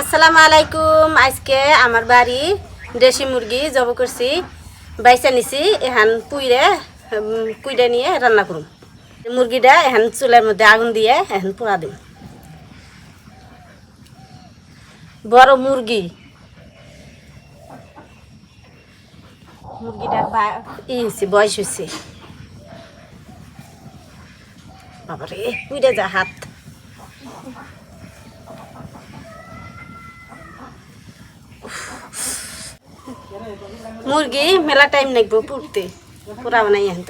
আসসালামু আলাইকুম। আজকে আমার বাড়ি দেশি মুরগি জব করছি। বাইসা নিছি এখান পুইরে কুইরে নিয়ে রান্না করুম। মুরগিটা এখন চুলের মধ্যে আগুন দিয়ে এখন পোড়া দিম। বড় মুরগি। মুরগিটা ই হয়েছে বয়স হয়েছে বাবারে যা হাত। মুরগি, মেলা টাইম লাগবে পুড়তে। পুরা বানাই এখান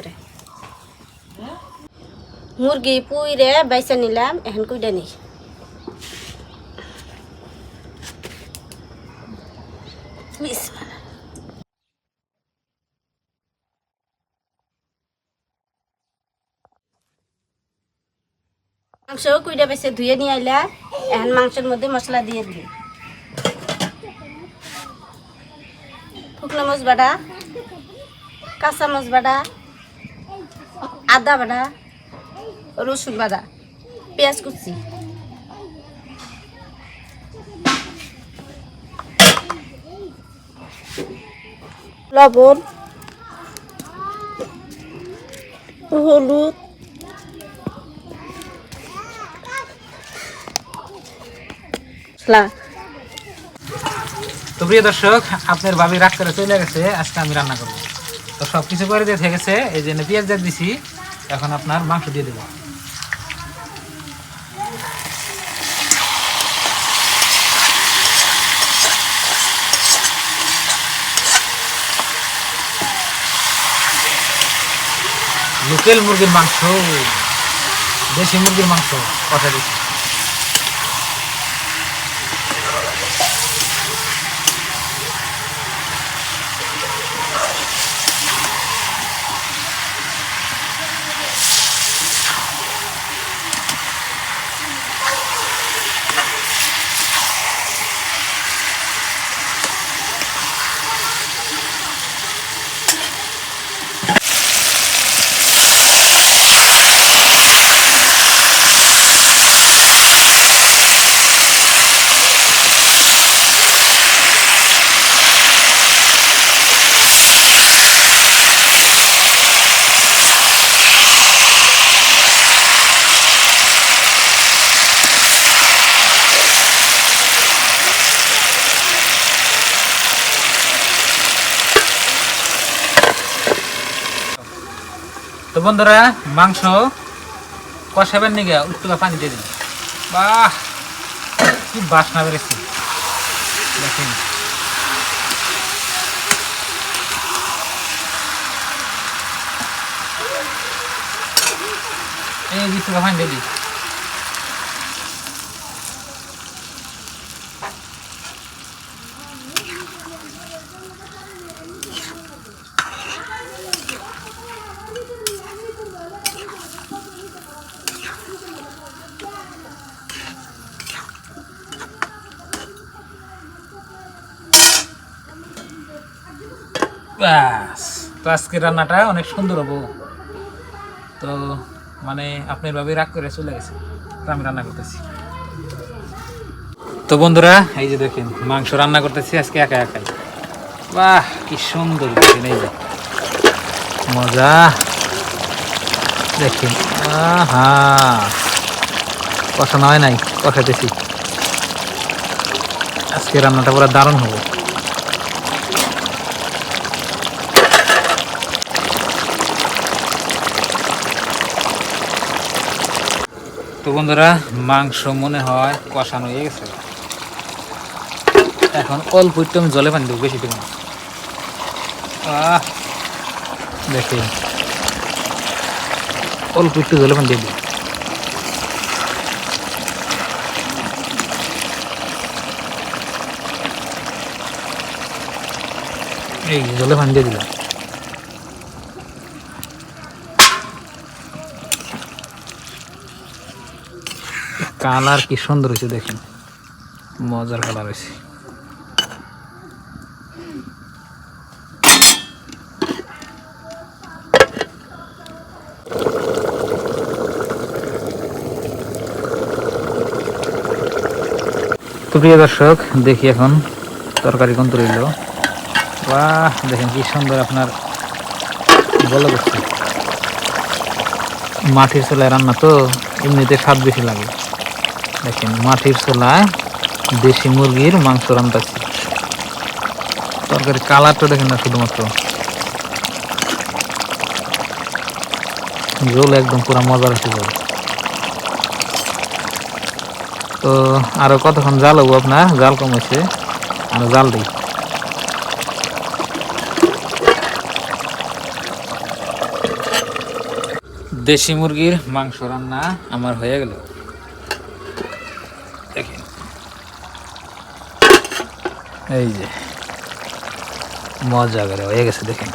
মুরগি পুইরে বাইসা নিলাম, এখন কুইডা নি। মাংস কুইডা বেছে ধুয়ে নিয়ে আইলা, এখন মাংসের মধ্যে মশলা দিয়ে দিই। শুকনো মরিচ বাটা, কাঁচা মরিচ বাটা, আদা বাটা, রসুন বাটা, পেঁয়াজ কুচি। লবণ, হলুদ, মশলা। তো প্রিয় দর্শক, আপনার ভাবি রাগ করে চলে গেছে, আজকে আমি রান্না করব। তো সব কিছু করে দিয়ে থেকেছে এই জন্য পেঁয়াজ দিয়ে দিছি, এখন আপনার মাংস দিয়ে দেবো। লোকেল মুরগির মাংস, দেশি মুরগির মাংস, কথা দিচ্ছি। তো বন্ধুরা, মাংস কষাবেন নিগে উত্তুকা পানি দিয়ে দিন। বাহ, কি বাসনা বেড়েছে। দেখেন। এই উত্তুকা পানি দিয়ে দিই ব্যাস তো আজকের রান্নাটা অনেক সুন্দর হব। তো মানে আপনার ভাবে রাগ করে চলে গেছে, তো আমি রান্না করতেছি। তো বন্ধুরা, এই যে দেখেন, মাংস রান্না করতেছি আজকে একা একাই। বাহ, কি সুন্দর দেখেন, এই যে। মজা। দেখেন, আহা। কষানো হয় নাই কষাইতেছি আজকে রান্নাটা পুরো দারুণ হবে। তো বন্ধুরা, মাংস মনে হয় কষানো হয়ে গেছে। এখন অল্প একটু আমি জলে পানি দেবো, বেশি। আহ, দেখি। অল্প একটু জলে পানি দিয়ে এই জলে পানি দিয়ে দিলাম। কালার কি সুন্দর হয়েছে দেখেন। মজার কালার হয়েছে। প্রিয় দর্শক, দেখি এখন তরকারি কোন তৈল বাহ, দেখেন কি সুন্দর আপনার বলে মাটির চোলায় রান্না তো এমনিতে স্বাদ বেশি লাগে। দেখেন, মাটির চোলায় দেশি মুরগির মাংস রান্নাছি তরকারি কালারটা দেখেন না শুধুমাত্র। ঝোল একদম পুরো মজার হচ্ছে ঝোল। তো আরও কতক্ষণ জাল হব আপনার? জাল কমেছে আরও জাল দিই। দেশি মুরগির মাংস রান্না আমার হয়ে গেল। এই যে, মজা করে হয়ে গেছে, দেখেন।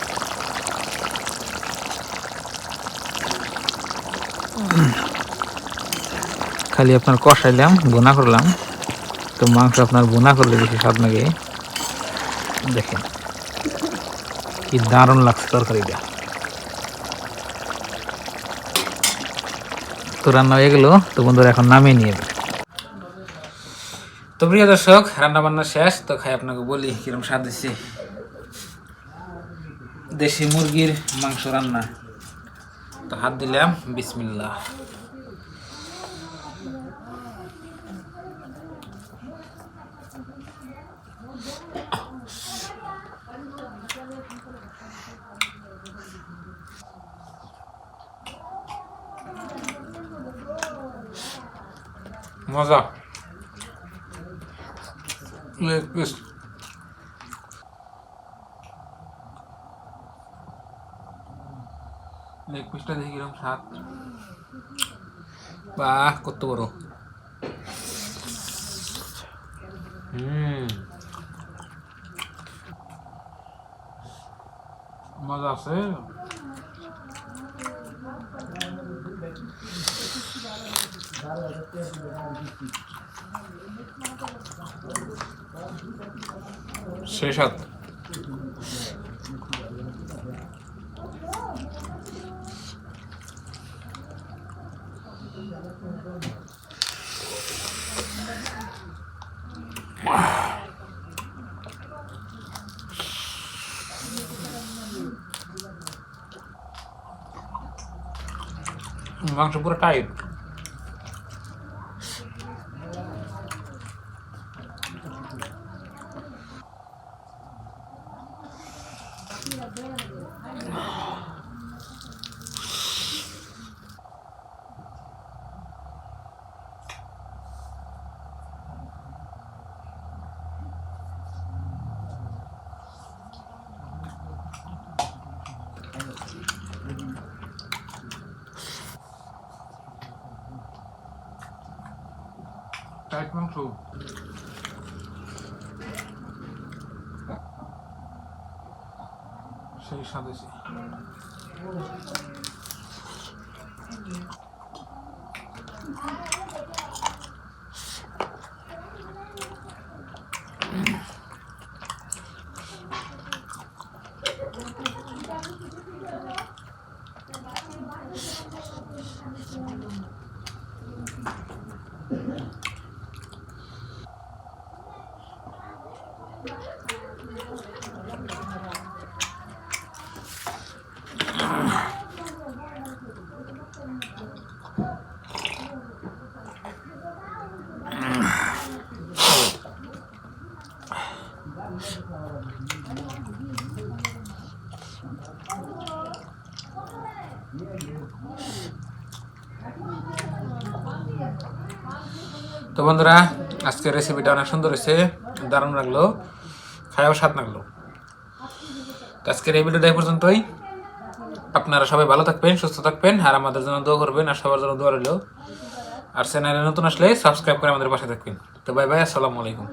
খালি আপনার কষাইলাম বোনা করলাম। তো মাংস আপনার বোনা করলে বেশি স্বাদ লাগে দেখেন, কি দারুণ লাগছে তরকারিটা। তো রান্না হয়ে গেল, তো বন্ধুরা এখন নামিয়ে নিয়ে তো প্রিয় দর্শক রান্না বান্না শেষ, তো খাই আপনাকে বলি কিরম স্বাদ দিচ্ছি দেশি মুরগির মাংস রান্না। তো হাত দিলাম, বিসমিল্লাহ। মজা। পিস লেগ পিসটা দেখি কীরকম স্বাদ বাহ কত বড় হুম মজা আছে সেই সাত মাংস পুরো টাইট টাইট মাংস সেই স্বাদেশি তো বন্ধুরা, আজকের রেসিপিটা অনেক সুন্দর হয়েছে, দারুণ লাগল খায়াও স্বাদ লাগল। তো আজকের এই ভিডিওটা এই পর্যন্তই। আপনারা সবাই ভালো থাকবেন, সুস্থ থাকবেন, আর আমাদের জন্য দোয়া করবেন, আর সবার জন্য দোয়া রইল। আর চ্যানেলে নতুন আসলে সাবস্ক্রাইব করে আমাদের পাশে থাকবেন। তো বাই বাই আসসালামু আলাইকুম।